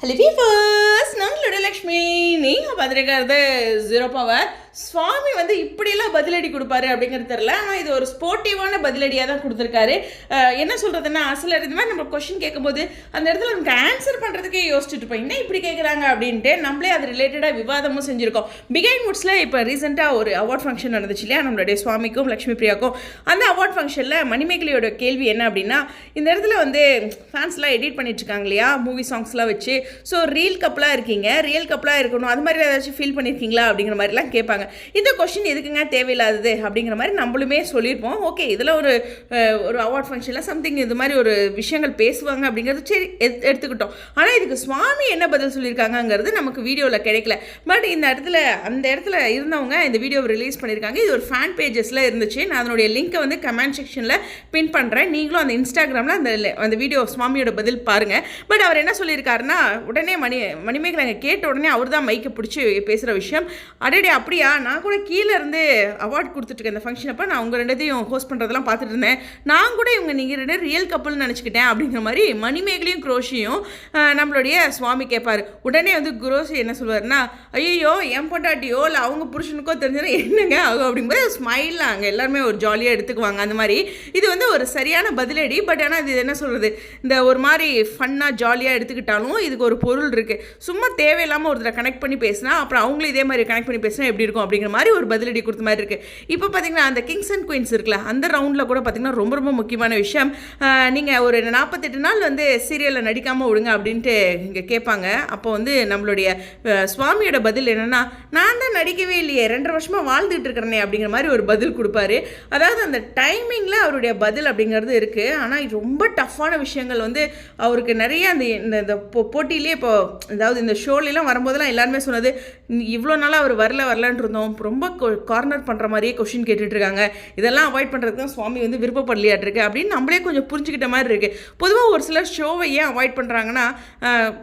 Hello viewers நம்மளோட லக்ஷ்மி நீங்கள் பார்த்துருக்கிறது zero power சுவாமி வந்து இப்படியெல்லாம் பதிலடி கொடுப்பாரு அப்படிங்கிறது தெரில ஆனால் இது ஒரு ஸ்போர்ட்டிவான பதிலடியாக தான் கொடுத்துருக்காரு என்ன சொல்கிறதுன்னா சிலர் இது மாதிரி நம்ம கொஷின் கேட்கும்போது அந்த இடத்துல நமக்கு ஆன்சர் பண்ணுறதுக்கே யோசிச்சுட்டு இருப்போம். என்ன இப்படி கேட்குறாங்க அப்படின்ட்டு நம்மளே அது ரிலேட்டடாக விவாதமும் செஞ்சுருக்கோம். பிகைன் வுட்ஸில் இப்போ ரீசெண்டாக ஒரு அவார்ட் ஃபங்க்ஷன் நடந்துச்சு இல்லையா? நம்மளுடைய சுவாமிக்கும் லக்ஷ்மி பிரியாக்கும் அந்த அவார்ட் ஃபங்க்ஷனில் மணிமேகலையோட கேள்வி என்ன அப்படின்னா இந்த இடத்துல வந்து ஃபேன்ஸ்லாம் எடிட் பண்ணிட்டு இருக்காங்க இல்லையா? மூவி சாங்ஸ்லாம் வச்சு. ஸோ ரீல் கப்பலாக இருக்கீங்க. ரியல் கப்பலாக இருக்கணும். அது மாதிரி ஏதாச்சும் ஃபீல் பண்ணியிருக்கீங்களா அப்படிங்கிற மாதிரிலாம் கேட்பாங்க. இந்த கொஷின் எதுக்குங்க தேவையில்லாதது அப்படிங்கிற மாதிரி நம்மளுமே சொல்லியிருப்போம். ஓகே இதில் ஒரு ஒரு அவார்ட் ஃபங்க்ஷனில் சம்திங் இது மாதிரி ஒரு விஷயங்கள் பேசுவாங்க அப்படிங்கிறது சரி எத்- எடுத்துக்கிட்டோம். ஆனால் இதுக்கு சுவாமி என்ன பதில் சொல்லியிருக்காங்கங்கிறது நமக்கு வீடியோவில் கிடைக்கல. பட் இந்த இடத்துல அந்த இடத்துல இருந்தவங்க இந்த வீடியோவை ரிலீஸ் பண்ணியிருக்காங்க. இது ஒரு ஃபேன் பேஜஸில் இருந்துச்சு. நான் அதனுடைய லிங்க்கை வந்து கமெண்ட் செக்ஷனில் பின் பண்ணுறேன் நீங்களும் அந்த இன்ஸ்டாகிராமில் அந்த அந்த வீடியோ சுவாமியோட பதில் பாருங்கள் பட் அவர் என்ன சொல்லியிருக்காருன்னா உடனே மணி மணிமேகலை கேட்ட உடனே அவர் தான் மைக்கை பிடிச்சி பேசுகிற விஷயம். அடடே அப்படியா? நான் கூட கீழே இருந்து அவார்ட் கொடுத்துட்ருக்கேன் இந்த ஃபங்க்ஷன் அப்போ நான் உங்கள் ரெண்டுத்தையும் ஹோஸ்ட் பண்ணுறதெல்லாம் பார்த்துட்டு இருந்தேன். நான் கூட இவங்க நீங்கள் ரெண்டு ரியல் கப்பல்னு நினச்சிக்கிட்டேன் அப்படிங்கிற மாதிரி மணிமேகலையும் குரோஷியும் நம்மளுடைய சுவாமி கேட்பார் உடனே வந்து குரோஷி என்ன சொல்லுவாருன்னா ஐயோ என் பொண்டாட்டியோ இல்லை அவங்க புருஷனுக்கோ தெரிஞ்சதுன்னா என்னங்க ஆகும்? அப்படிங்கும்போது ஸ்மைல் அங்கே எல்லாருமே ஒரு ஜாலியாக எடுத்துக்குவாங்க அந்த மாதிரி. இது வந்து ஒரு சரியான பதிலடி பட் ஆனால் இது என்ன சொல்கிறது இந்த ஒரு மாதிரி ஃபன்னாக ஜாலியாக எடுத்துக்கிட்டாலும் இதுக்கு ஒரு பொருள் இருக்குது சும்மா தேவையில்லாமல் ஒருத்தரை கனெக்ட் பண்ணி பேசினா அப்புறம் அவங்களும் இதே மாதிரி கனெக்ட் பண்ணி பேசினா எப்படி இருக்கும்? அப்படிங்கிற மாதிரி ஒரு பதிலடி கொடுத்த மாதிரி இருக்குது இப்போ பார்த்தீங்கன்னா அந்த கிங்ஸ் அண்ட் குயின்ஸ் இருக்குல்ல அந்த ரவுண்டில் கூட பார்த்தீங்கன்னா ரொம்ப ரொம்ப முக்கியமான விஷயம். நீங்கள் ஒரு நாற்பத்தெட்டு நாள் வந்து சீரியலில் நடிக்காமல் விடுங்க அப்படின்ட்டு இங்கே கேட்பாங்க. அப்போ வந்து நம்மளுடைய சுவாமியோட பதில் என்னென்னா நான் தான் நடிக்கவே இல்லையே ரெண்டரை வருஷமாக வாழ்ந்துட்டு இருக்கிறேனே அப்படிங்கிற மாதிரி ஒரு பதில் கொடுப்பாரு. அதாவது அந்த டைமிங்கில் அவருடைய பதில் அப்படிங்கிறது இருக்குது ஆனால் ரொம்ப டஃப்பான விஷயங்கள் வந்து அவருக்கு நிறைய அந்த இந்த இந்த போ- போட்டியிலே இப்போ அதாவது இந்த ஷோலாம் வரும்போதெல்லாம் எல்லாருமே சொன்னது இவ்வளோ நாளாக அவர் வரல வரலன்ற இருந்தோம். ரொம்ப கார்னர் பண்ணுற மாதிரியே கொஷின் கேட்டுட்ருக்காங்க. இதெல்லாம் அவாய்ட் பண்ணுறதுக்கு தான் சுவாமி வந்து விருப்பப்படலையாட்டிருக்கு. அப்படின்னு நம்மளே கொஞ்சம் புரிஞ்சுக்கிட்ட மாதிரி இருக்குது பொதுவாக ஒரு சிலர் ஷோவை ஏன் அவாய்ட் பண்ணுறாங்கன்னா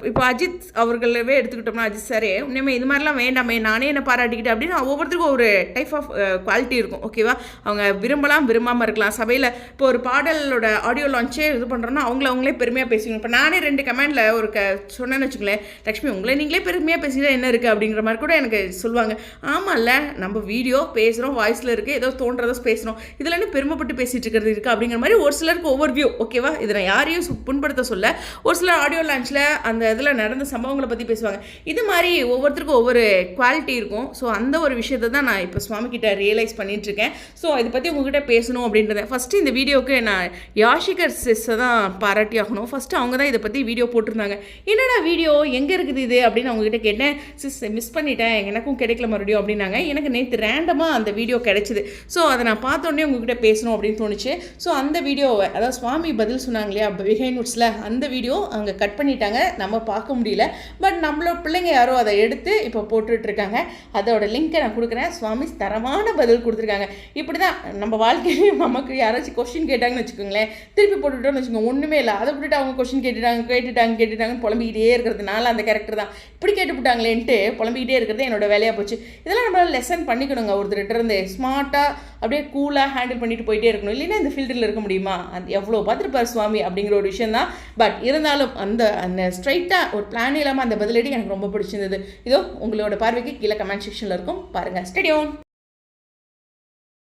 இப்போ அஜித் அவர்களவே எடுத்துக்கிட்டோம்னா அஜித் சாரே உண்மையுமே இது மாதிரிலாம் வேண்டாமே நானே என்ன பாராட்டிக்கிட்டேன். அப்படின்னு ஒவ்வொருத்தருக்கும் ஒரு டைப் ஆஃப் குவாலிட்டி இருக்கும். ஓகேவா அவங்க விரும்பலாம் விரும்பாமல் இருக்கலாம். சபையில் இப்போ ஒரு பாடலோட ஆடியோ லான்ச்சே இது பண்ணுறோன்னா அவங்கள அவங்களே பெருமையாக பேசிக்கணும் இப்போ நானே ரெண்டு கமெண்டில் ஒரு க சொன்னேன்னு வச்சுக்கோங்களேன். லக்ஷ்மி உங்களை நீங்களே பெருமையாக பேசினா என்ன இருக்குது அப்படிங்கிற மாதிரி கூட எனக்கு சொல்லுவாங்க. ஆமாம் ஆமாம்ல நம்ம வீடியோ பேசுகிறோம் வாய்ஸில் இருக்குது ஏதோ தோன்றதோ பேசுகிறோம் இதில் என்ன பெருமைப்பட்டு பேசிகிட்டு இருக்கிறது இருக்குது அப்படிங்கிற மாதிரி ஒரு சிலருக்கு ஒவ்வொரு வியூ ஓகேவா இதை நான் யாரையும் சு- புண்படுத்த சொல்ல. ஒரு சிலர் ஆடியோ லான்ச்சில் அந்த இதில் நடந்த சம்பவங்களை பற்றி பேசுவாங்க. இது மாதிரி ஒவ்வொருத்தருக்கும் ஒவ்வொரு குவாலிட்டி இருக்கும். ஸோ அந்த ஒரு விஷயத்தை தான் நான் இப்போ சுவாமி கிட்ட ரியலைஸ் பண்ணிட்டு இருக்கேன். ஸோ இதை பற்றி உங்ககிட்ட பேசணும் அப்படின்றத ஃபஸ்ட்டு இந்த வீடியோவுக்கு நான் யாஷிகர் சிஸ்ஸை தான் பாராட்டி ஆகணும். ஃபஸ்ட்டு அவங்க தான் இதை பற்றி வீடியோ போட்டிருந்தாங்க. என்னடா வீடியோ எங்கே இருக்குது இது? அப்படின்னு அவங்ககிட்ட கேட்டேன். சிஸ் மிஸ் பண்ணிட்டேன். எனக்கும் கிடைக்கல மறுபடியும் அப்படின்னு அப்படின்னாங்க. எனக்கு நேற்று ரேண்டமாக அந்த வீடியோ கிடைச்சிது. ஸோ அதை நான் பார்த்தோன்னே உங்ககிட்ட பேசணும் அப்படின்னு தோணுச்சு. ஸோ அந்த வீடியோவை அதாவது சுவாமி பதில் சொன்னாங்க இல்லையா பிஹைண்ட் நோட்ஸில் அந்த வீடியோ அங்கே கட் பண்ணிட்டாங்க. நம்ம பார்க்க முடியல. பட் நம்மளோட பிள்ளைங்க யாரோ அதை எடுத்து இப்போ போட்டுட்ருக்காங்க. அதோட லிங்க்கை நான் கொடுக்குறேன். சுவாமி தரமான பதில் கொடுத்துருக்காங்க. இப்படி தான் நம்ம வாழ்க்கையில நமக்கு யாராச்சும் கொஸ்டின் கேட்டாங்கன்னு வச்சுக்கோங்களேன். திருப்பி போட்டுட்டோம்னு வச்சுக்கோங்க ஒன்றுமே இல்லை. அதை விட்டுட்டு அவங்க கொஸ்டின் கேட்டுட்டாங்க கேட்டுட்டாங்க கேட்டுட்டாங்கன்னு புலம்பிக்கிட்டே இருக்கிறதுனால அந்த கேரக்டர் தான். இப்படி கேட்டுவிட்டாங்களேன்ட்டு புலம்பிக்கிட்டே இருக்கிறது என்னோட வேலையாக போச்சு. இதெல்லாம் நம்மளால லெசன் பண்ணிக்கணுங்க ஒருத்தர்கிட்ட இருந்து. ஸ்மார்ட்டாக அப்படியே கூலாக ஹேண்டில் பண்ணிட்டு போயிட்டே இருக்கணும். இல்லைன்னா இந்த ஃபீல்டில் இருக்க முடியுமா? அது எவ்வளோ பார்த்துருப்பார் சுவாமி அப்படிங்கிற ஒரு விஷயம் தான். பட் இருந்தாலும் அந்த அந்த ஸ்ட்ரைட்டாக ஒரு பிளான் இல்லாமல் அந்த பதிலடி எனக்கு ரொம்ப பிடிச்சிருந்தது. இதோ உங்களோட பார்வைக்கு கீழே கமெண்ட் செக்ஷனில் இருக்கும். பாருங்கள் ஸ்டடியோன்